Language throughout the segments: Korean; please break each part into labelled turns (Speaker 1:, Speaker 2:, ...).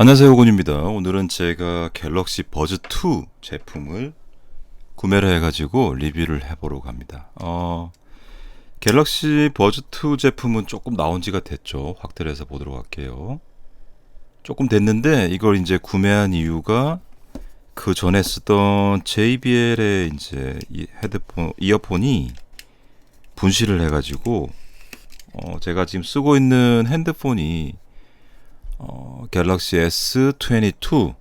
Speaker 1: 안녕하세요 고군입니다. 오늘은 제가 갤럭시 버즈2 제품을 구매를 해가지고 리뷰를 해보려고 합니다. 어, 갤럭시 버즈2 제품은 조금 나온 지가 됐죠. 확대를 해서 보도록 할게요. 조금 됐는데 이걸 이제 구매한 이유가 그 전에 쓰던 JBL의 이제 이 헤드폰 이어폰이 분실을 해가지고 어, 제가 지금 쓰고 있는 핸드폰이 어, 갤럭시 S22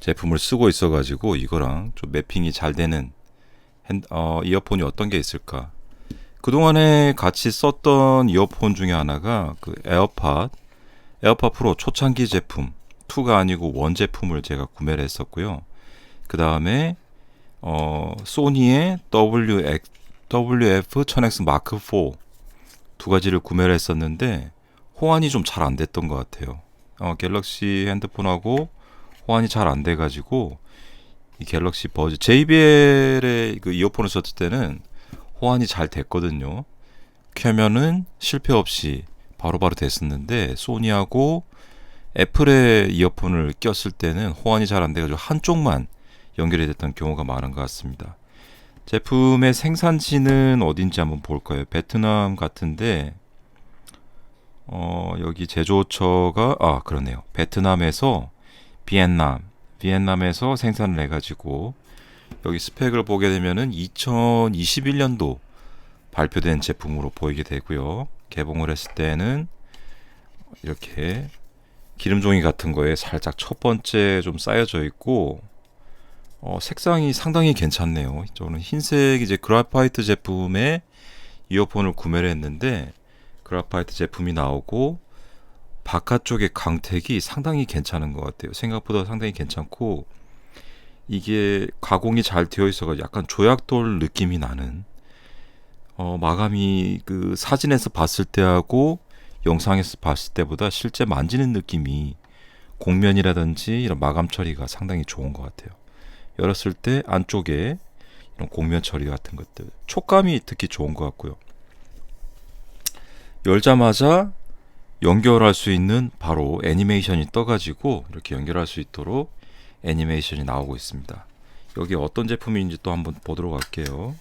Speaker 1: 제품을 쓰고 있어가지고 이거랑 좀 매핑이 잘 되는 핸, 어, 이어폰이 어떤 게 있을까? 그동안에 같이 썼던 이어폰 중에 하나가 그 에어팟, 에어팟 프로 초창기 제품 2가 아니고 원 제품을 제가 구매를 했었고요. 그 다음에 어, 소니의 WX, WF-1000X 마크 4두 가지를 구매를 했었는데 호환이 좀 잘 안 됐던 것 같아요. 어, 갤럭시 핸드폰하고 호환이 잘 안 돼가지고 이 갤럭시 버즈 JBL의 그 이어폰을 썼을 때는 호환이 잘 됐거든요. 켜면은 실패 없이 바로 바로 됐었는데 소니하고 애플의 이어폰을 꼈을 때는 호환이 잘 안 돼가지고 한쪽만 연결이 됐던 경우가 많은 것 같습니다. 제품의 생산지는 어딘지 한번 볼까요? 베트남 같은데 어, 여기 제조처가 아 그러네요. 베트남에서 비엔남, 비엔남에서 생산을 해가지고 여기 스펙을 보게 되면은 2021년도 발표된 제품으로 보이게 되고요. 개봉을 했을 때는 이렇게 기름종이 같은 거에 살짝 첫 번째 좀 쌓여져 있고 어, 색상이 상당히 괜찮네요. 저는 흰색 이제 그라파이트 제품의 이어폰을 구매를 했는데 그라파이트 제품이 나오고 바깥쪽의 광택이 상당히 괜찮은 것 같아요. 생각보다 상당히 괜찮고 이게 가공이 잘 되어 있어서 약간 조약돌 느낌이 나는 어, 마감이 그 사진에서 봤을 때하고 영상에서 봤을 때보다 실제 만지는 느낌이 공면이라든지 이런 마감 처리가 상당히 좋은 것 같아요. 열었을 때 안쪽에 이런 공면 처리 같은 것들 촉감이 특히 좋은 것 같고요. 열자마자 연결할 수 있는 바로 애니메이션이 떠가지고 이렇게 연결할 수 있도록 애니메이션이 나오고 있습니다. 여기 어떤 제품인지 또 한번 보도록 할게요.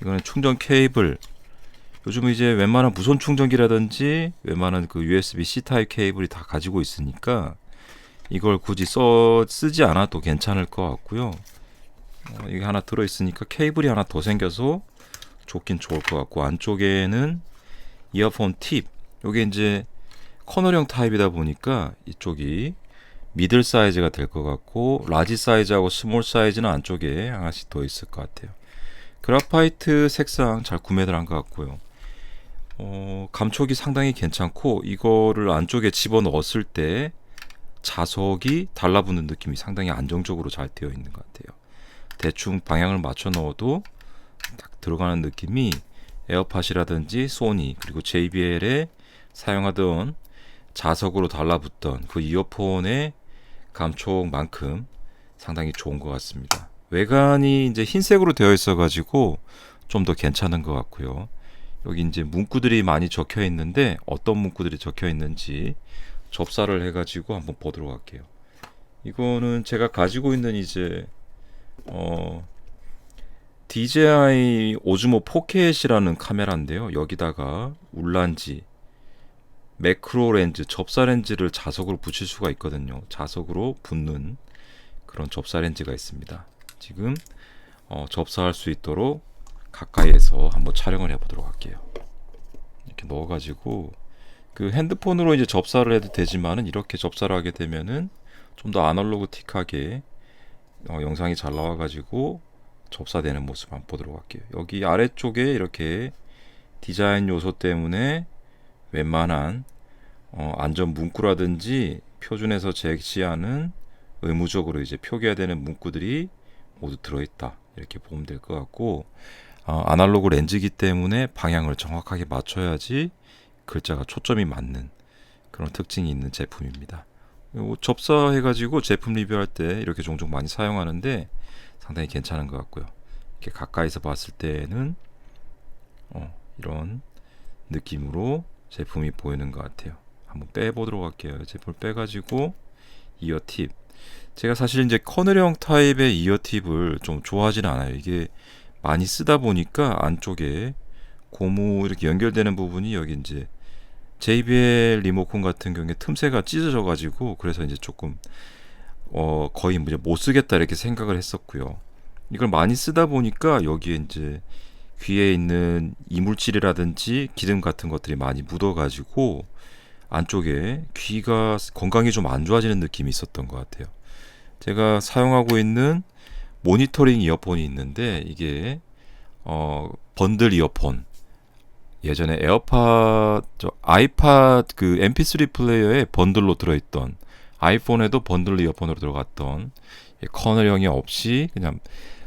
Speaker 1: 이거는 충전 케이블. 요즘 이제 웬만한 무선 충전기라든지 웬만한 그 USB-C 타입 케이블이 다 가지고 있으니까 이걸 굳이 써 쓰지 않아도 괜찮을 것 같고요. 어, 이게 하나 들어 있으니까 케이블이 하나 더 생겨서 좋긴 좋을 것 같고 안쪽에는 이어폰 팁. 요게 이제 커널형 타입이다 보니까 이쪽이 미들 사이즈가 될 것 같고 라지 사이즈하고 스몰 사이즈는 안쪽에 하나씩 더 있을 것 같아요. 그라파이트 색상 잘 구매를 한 것 같고요. 어, 감촉이 상당히 괜찮고 이거를 안쪽에 집어 넣었을 때 자석이 달라붙는 느낌이 상당히 안정적으로 잘 되어 있는 것 같아요. 대충 방향을 맞춰 넣어도 딱 들어가는 느낌이 에어팟이라든지 소니 그리고 JBL에 사용하던 자석으로 달라붙던 그 이어폰의 감촉만큼 상당히 좋은 것 같습니다. 외관이 이제 흰색으로 되어 있어 가지고 좀 더 괜찮은 것 같고요. 여기 이제 문구들이 많이 적혀 있는데 어떤 문구들이 적혀 있는지 접사를 해 가지고 한번 보도록 할게요. 이거는 제가 가지고 있는 이제 어 DJI 오즈모 포켓이라는 카메라인데요. 여기다가 울란지, 매크로 렌즈, 접사 렌즈를 자석으로 붙일 수가 있거든요. 자석으로 붙는 그런 접사 렌즈가 있습니다. 지금 어, 접사할 수 있도록 가까이에서 한번 촬영을 해보도록 할게요. 이렇게 넣어가지고 그 핸드폰으로 이제 접사를 해도 되지만은 이렇게 접사를 하게 되면은 좀 더 아날로그틱하게 어, 영상이 잘 나와가지고 접사되는 모습 한번 보도록 할게요. 여기 아래쪽에 이렇게 디자인 요소 때문에 웬만한 어, 안전 문구라든지 표준에서 제시하는 의무적으로 이제 표기해야 되는 문구들이 모두 들어있다 이렇게 보면 될 것 같고 어, 아날로그 렌즈기 때문에 방향을 정확하게 맞춰야지 글자가 초점이 맞는 그런 특징이 있는 제품입니다. 접사해가지고 제품 리뷰할 때 이렇게 종종 많이 사용하는데 상당히 괜찮은 것 같고요. 이렇게 가까이서 봤을 때는 어, 이런 느낌으로 제품이 보이는 것 같아요. 한번 빼보도록 할게요. 제품을 빼가지고 이어 팁. 제가 사실 이제 커널형 타입의 이어 팁을 좀 좋아하지는 않아요. 이게 많이 쓰다 보니까 안쪽에 고무 이렇게 연결되는 부분이 여기 이제 JBL 리모컨 같은 경우에 틈새가 찢어져 가지고 그래서 이제 조금 어 거의 이제 못 쓰겠다 이렇게 생각을 했었고요. 이걸 많이 쓰다 보니까 여기에 이제 귀에 있는 이물질이라든지 기름 같은 것들이 많이 묻어 가지고 안쪽에 귀가 건강이 좀 안 좋아지는 느낌이 있었던 것 같아요. 제가 사용하고 있는 모니터링 이어폰이 있는데 이게 어 번들 이어폰 예전에 에어팟 저 아이팟 그 MP3 플레이어에 번들로 들어있던 아이폰에도 번들 이어폰으로 들어갔던 커널형이 없이 그냥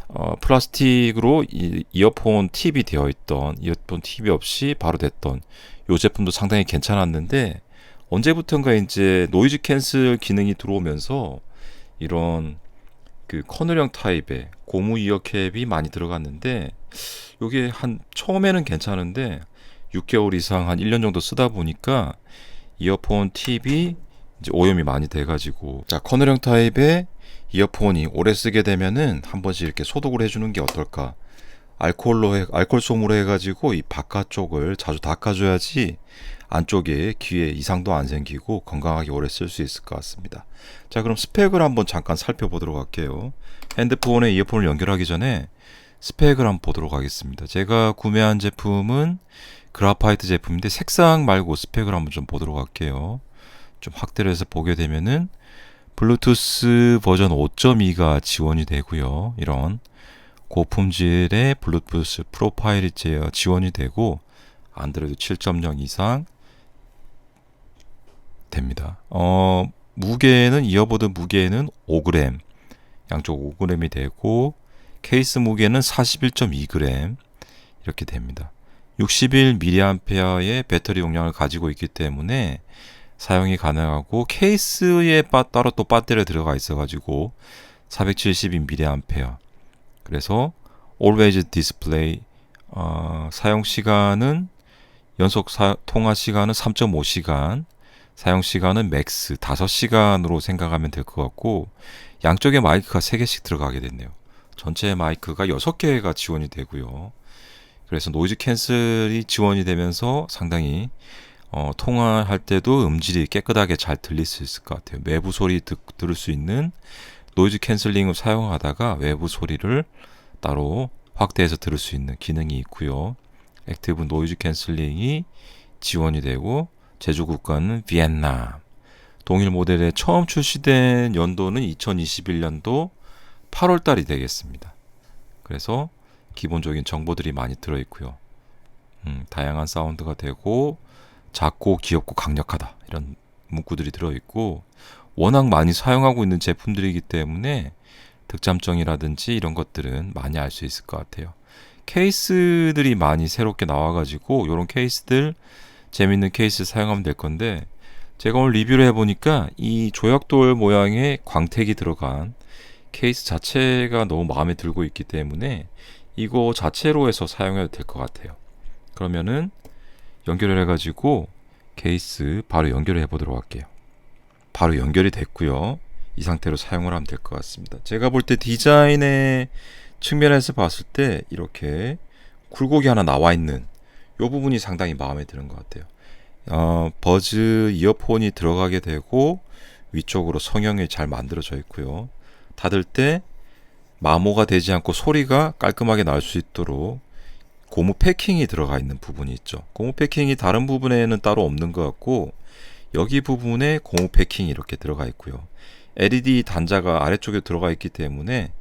Speaker 1: 어, 플라스틱으로 이, 이어폰 팁이 되어 있던 이어폰 팁이 없이 바로 됐던 이 제품도 상당히 괜찮았는데 언제부턴가 이제 노이즈 캔슬 기능이 들어오면서 이런 그 커널형 타입의 고무 이어캡이 많이 들어갔는데 이게 한 처음에는 괜찮은데 6개월 이상 한 1년 정도 쓰다 보니까 이어폰 팁이 이제 오염이 많이 돼가지고 자 커널형 타입의 이어폰이 오래 쓰게 되면은 한 번씩 이렇게 소독을 해주는 게 어떨까 알코올로 해, 알코올 솜으로 해가지고 이 바깥쪽을 자주 닦아줘야지 안쪽에 귀에 이상도 안 생기고 건강하게 오래 쓸 수 있을 것 같습니다. 자 그럼 스펙을 한번 잠깐 살펴보도록 할게요. 핸드폰에 이어폰을 연결하기 전에 스펙을 한번 보도록 하겠습니다. 제가 구매한 제품은 그라파이트 제품인데 색상 말고 스펙을 한번 좀 보도록 할게요. 좀 확대를 해서 보게 되면은 블루투스 버전 5.2가 지원이 되고요. 이런 고품질의 블루투스 프로파일이 지원이 되고 안드로이드 7.0 이상 됩니다. 어, 무게는 이어보드 무게는 5g 양쪽 5g이 되고 케이스 무게는 41.2g 이렇게 됩니다. 61mAh의 배터리 용량을 가지고 있기 때문에 사용이 가능하고 케이스에 빠, 따로 또 배터리가 들어가 있어 가지고 472mAh 그래서 Always Display 어, 사용 시간은 연속 사, 통화 시간은 3.5시간 사용 시간은 맥스 5시간으로 생각하면 될 것 같고 양쪽에 마이크가 3개씩 들어가게 됐네요. 전체 마이크가 6개가 지원이 되고요. 그래서 노이즈 캔슬이 지원이 되면서 상당히 어, 통화할 때도 음질이 깨끗하게 잘 들릴 수 있을 것 같아요. 외부 소리 듣, 들을 수 있는 노이즈 캔슬링을 사용하다가 외부 소리를 따로 확대해서 들을 수 있는 기능이 있고요. 액티브 노이즈 캔슬링이 지원이 되고 제조 국가는 비엔남. 동일 모델에 처음 출시된 연도는 2021년도 8월 달이 되겠습니다. 그래서 기본적인 정보들이 많이 들어 있고요. 음, 다양한 사운드가 되고 작고 귀엽고 강력하다 이런 문구들이 들어 있고 워낙 많이 사용하고 있는 제품들이기 때문에 득점성이라든지 이런 것들은 많이 알 수 있을 것 같아요. 케이스들이 많이 새롭게 나와가지고 이런 케이스들 재밌는 케이스 사용하면 될 건데 제가 오늘 리뷰를 해보니까 이 조약돌 모양의 광택이 들어간 케이스 자체가 너무 마음에 들고 있기 때문에 이거 자체로 해서 사용해도 될 것 같아요. 그러면은 연결을 해가지고 케이스 바로 연결을 해보도록 할게요. 바로 연결이 됐고요. 이 상태로 사용을 하면 될 것 같습니다. 제가 볼 때 디자인의 측면에서 봤을 때 이렇게 굴곡이 하나 나와 있는 이 부분이 상당히 마음에 드는 것 같아요. 어, 버즈 이어폰이 들어가게 되고 위쪽으로 성형이 잘 만들어져 있고요. 닫을 때 마모가 되지 않고 소리가 깔끔하게 날 수 있도록 고무 패킹이 들어가 있는 부분이 있죠. 고무 패킹이 다른 부분에는 따로 없는 것 같고 여기 부분에 고무 패킹이 이렇게 들어가 있고요. LED 단자가 아래쪽에 들어가 있기 때문에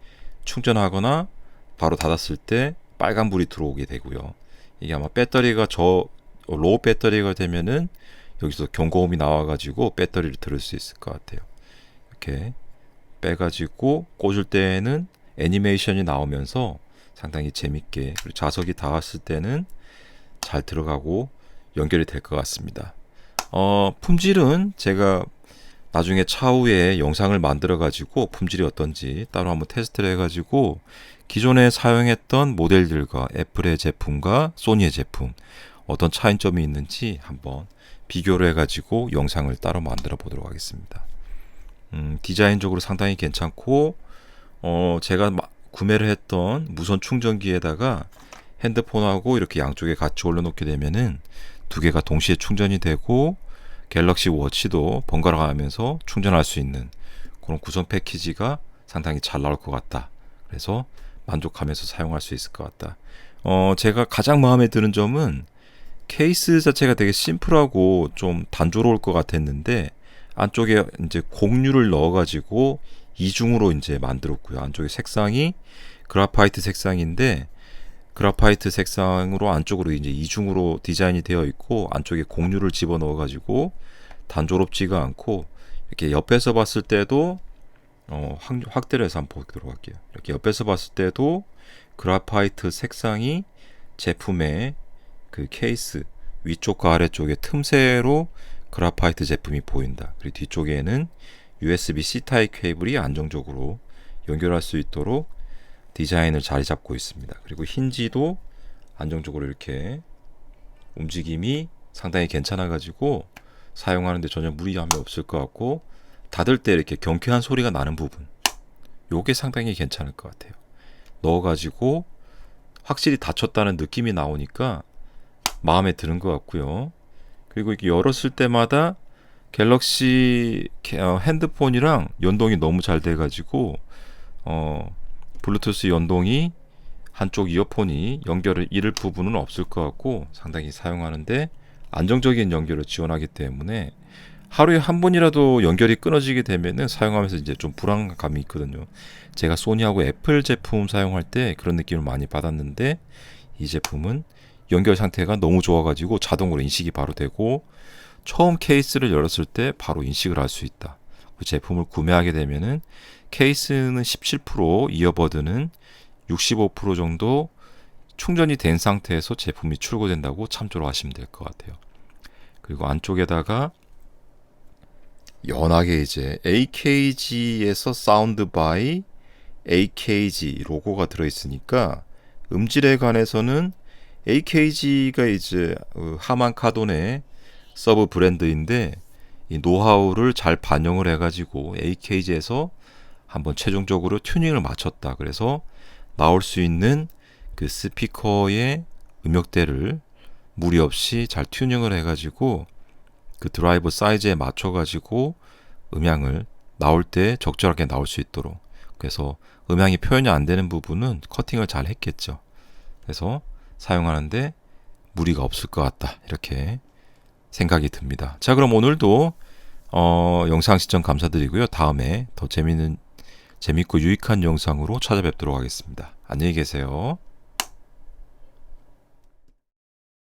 Speaker 1: 충전하거나 바로 닫았을 때 빨간불이 들어오게 되고요. 이게 아마 배터리가 저 로우 배터리가 되면은 여기서 경고음이 나와가지고 배터리를 들을 수 있을 것 같아요. 이렇게 빼가지고 꽂을 때에는 애니메이션이 나오면서 상당히 재밌게 그리고 자석이 닿았을 때는 잘 들어가고 연결이 될 것 같습니다. 어, 품질은 제가 나중에 차후에 영상을 만들어 가지고 품질이 어떤지 따로 한번 테스트를 해 가지고 기존에 사용했던 모델들과 애플의 제품과 소니의 제품 어떤 차이점이 있는지 한번 비교를 해 가지고 영상을 따로 만들어 보도록 하겠습니다. 음, 디자인적으로 상당히 괜찮고 어, 제가 마- 구매를 했던 무선 충전기에다가 핸드폰하고 이렇게 양쪽에 같이 올려놓게 되면은 두 개가 동시에 충전이 되고 갤럭시 워치도 번갈아 가면서 충전할 수 있는 그런 구성 패키지가 상당히 잘 나올 것 같다. 그래서 만족하면서 사용할 수 있을 것 같다. 어, 제가 가장 마음에 드는 점은 케이스 자체가 되게 심플하고 좀 단조로울 것 같았는데 안쪽에 이제 곡류를 넣어가지고 이중으로 이제 만들었고요. 안쪽에 색상이 그라파이트 색상인데 그라파이트 색상으로 안쪽으로 이제 이중으로 디자인이 되어 있고 안쪽에 곡류를 집어 넣어 가지고 단조롭지가 않고 이렇게 옆에서 봤을 때도 어, 확, 확대를 해서 한번 보도록 할게요. 이렇게 옆에서 봤을 때도 그라파이트 색상이 제품의 그 케이스 위쪽과 아래쪽에 틈새로 그라파이트 제품이 보인다. 그리고 뒤쪽에는 USB-C 타입 케이블이 안정적으로 연결할 수 있도록 디자인을 자리 잡고 있습니다. 그리고 힌지도 안정적으로 이렇게 움직임이 상당히 괜찮아 가지고 사용하는데 전혀 무리함이 없을 것 같고 닫을 때 이렇게 경쾌한 소리가 나는 부분 요게 상당히 괜찮을 것 같아요. 넣어 가지고 확실히 닫혔다는 느낌이 나오니까 마음에 드는 것 같고요. 그리고 이게 열었을 때마다 갤럭시 캐- 어, 핸드폰이랑 연동이 너무 잘 돼가지고 어, 블루투스 연동이 한쪽 이어폰이 연결을 잃을 부분은 없을 것 같고 상당히 사용하는데 안정적인 연결을 지원하기 때문에 하루에 한 번이라도 연결이 끊어지게 되면은 사용하면서 이제 좀 불안감이 있거든요. 제가 소니하고 애플 제품 사용할 때 그런 느낌을 많이 받았는데 이 제품은 연결 상태가 너무 좋아가지고 자동으로 인식이 바로 되고 처음 케이스를 열었을 때 바로 인식을 할 수 있다. 그 제품을 구매하게 되면은 케이스는 17%, 이어버드는 65% 정도 충전이 된 상태에서 제품이 출고된다고 참조를 하시면 될 것 같아요. 그리고 안쪽에다가 연하게 이제 AKG에서 사운드 바이 AKG 로고가 들어있으니까 음질에 관해서는 AKG가 이제 어, 하만 카돈의 서브 브랜드인데 이 노하우를 잘 반영을 해가지고 AKG에서 한번 최종적으로 튜닝을 맞췄다. 그래서 나올 수 있는 그 스피커의 음역대를 무리 없이 잘 튜닝을 해가지고 그 드라이버 사이즈에 맞춰가지고 음향을 나올 때 적절하게 나올 수 있도록 그래서 음향이 표현이 안 되는 부분은 커팅을 잘 했겠죠. 그래서 사용하는데 무리가 없을 것 같다. 이렇게 생각이 듭니다. 자, 그럼 오늘도 어, 영상 시청 감사드리고요. 다음에 더 재미있는 재밌고 유익한 영상으로 찾아뵙도록 하겠습니다. 안녕히 계세요.